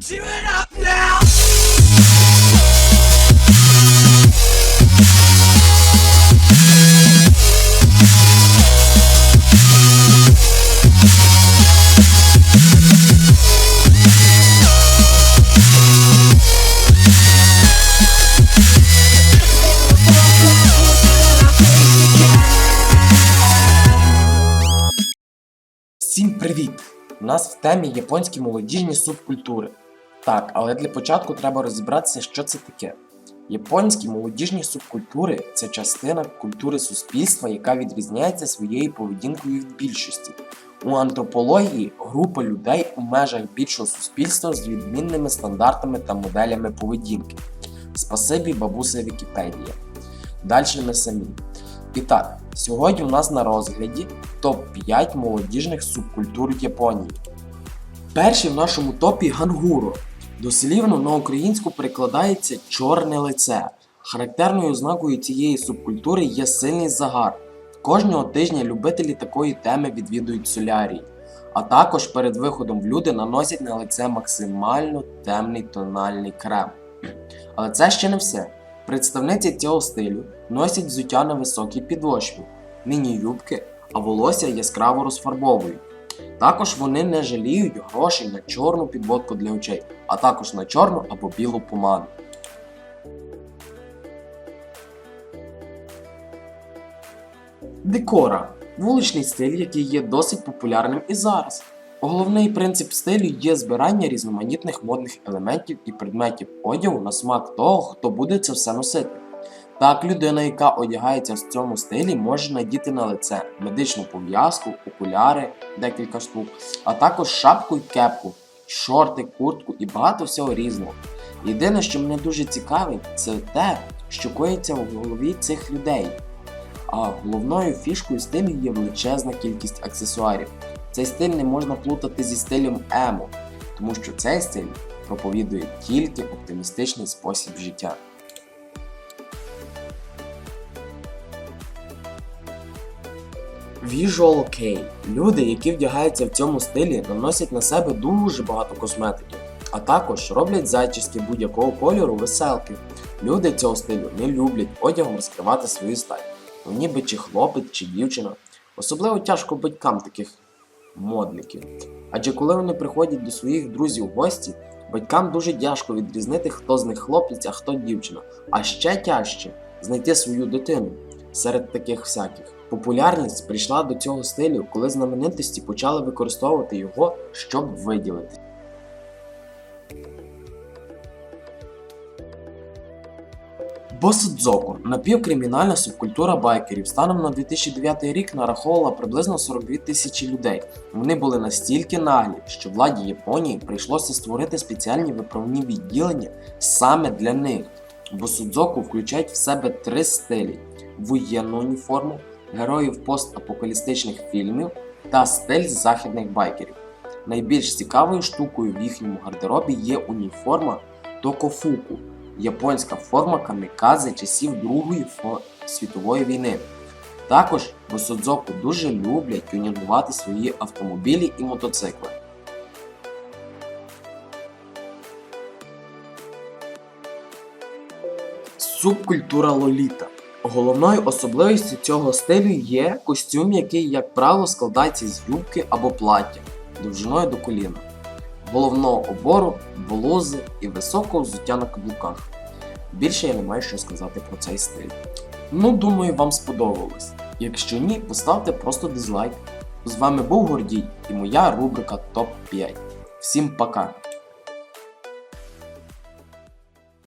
Now! Всім привіт! У нас в темі японські молодіжні субкультури. Так, але для початку треба розібратися, що це таке. Японські молодіжні субкультури це частина культури суспільства, яка відрізняється своєю поведінкою від більшості. У антропології група людей у межах більшого суспільства з відмінними стандартами та моделями поведінки. Спасибі бабуся Вікіпедія. Далі ми самі. І так, сьогодні у нас на розгляді топ-5 молодіжних субкультур Японії. Перший в нашому топі гангуро. Дослівно на українську перекладається чорне лице. Характерною ознакою цієї субкультури є сильний загар. Кожного тижня любителі такої теми відвідують солярій, а також перед виходом в люди наносять на лице максимально темний тональний крем. Але це ще не все. Представниці цього стилю носять взуття на високій підошві, міні-юбки, а волосся яскраво розфарбовують. Також вони не жаліють грошей на чорну підводку для очей, а також на чорну або білу помаду. Декора вуличний стиль, який є досить популярним і зараз. Головний принцип стилю є збирання різноманітних модних елементів і предметів одягу на смак того, хто буде це все носити. Так, людина, яка одягається в цьому стилі, може надіти на лице медичну пов'язку, окуляри, декілька штук, а також шапку і кепку, шорти, куртку і багато всього різного. Єдине, що мене дуже цікавить, це те, що коїться в голові цих людей. А головною фішкою стилю є величезна кількість аксесуарів. Цей стиль не можна плутати зі стилем емо, тому що цей стиль проповідує тільки оптимістичний спосіб життя. Visual Kei. Люди, які вдягаються в цьому стилі, наносять на себе дуже багато косметики, а також роблять зачіски будь-якого кольору веселки. Люди цього стилю не люблять одягом розкривати свою стать. Ну, ніби чи хлопець, чи дівчина. Особливо тяжко батькам таких модників. Адже коли вони приходять до своїх друзів в гості, батькам дуже тяжко відрізнити, хто з них хлопець, а хто дівчина. А ще тяжче знайти свою дитину серед таких всяких. Популярність прийшла до цього стилю, коли знаменитості почали використовувати його, щоб виділитися. Босудзоку напівкримінальна субкультура байкерів станом на 2009 рік нараховувала приблизно 42 тисячі людей. Вони були настільки наглі, що владі Японії прийшлося створити спеціальні виправні відділення саме для них. Босудзоку включають в себе три стилі: воєнну уніформу, героїв постапокалістичних фільмів та стиль західних байкерів. Найбільш цікавою штукою в їхньому гардеробі є уніформа Токофуку японська форма камікадзе часів Другої світової війни. Також в Осудзоку дуже люблять тюнінгувати свої автомобілі і мотоцикли. Субкультура лоліта. Головною особливістю цього стилю є костюм, який, як правило, складається з юбки або плаття довжиною до коліна, головного обору, блузи і високого взуття на каблуках. Більше я не маю що сказати про цей стиль. Ну, думаю, вам сподобалось. Якщо ні, поставте просто дизлайк. З вами був Гордій і моя рубрика ТОП 5. Всім пока!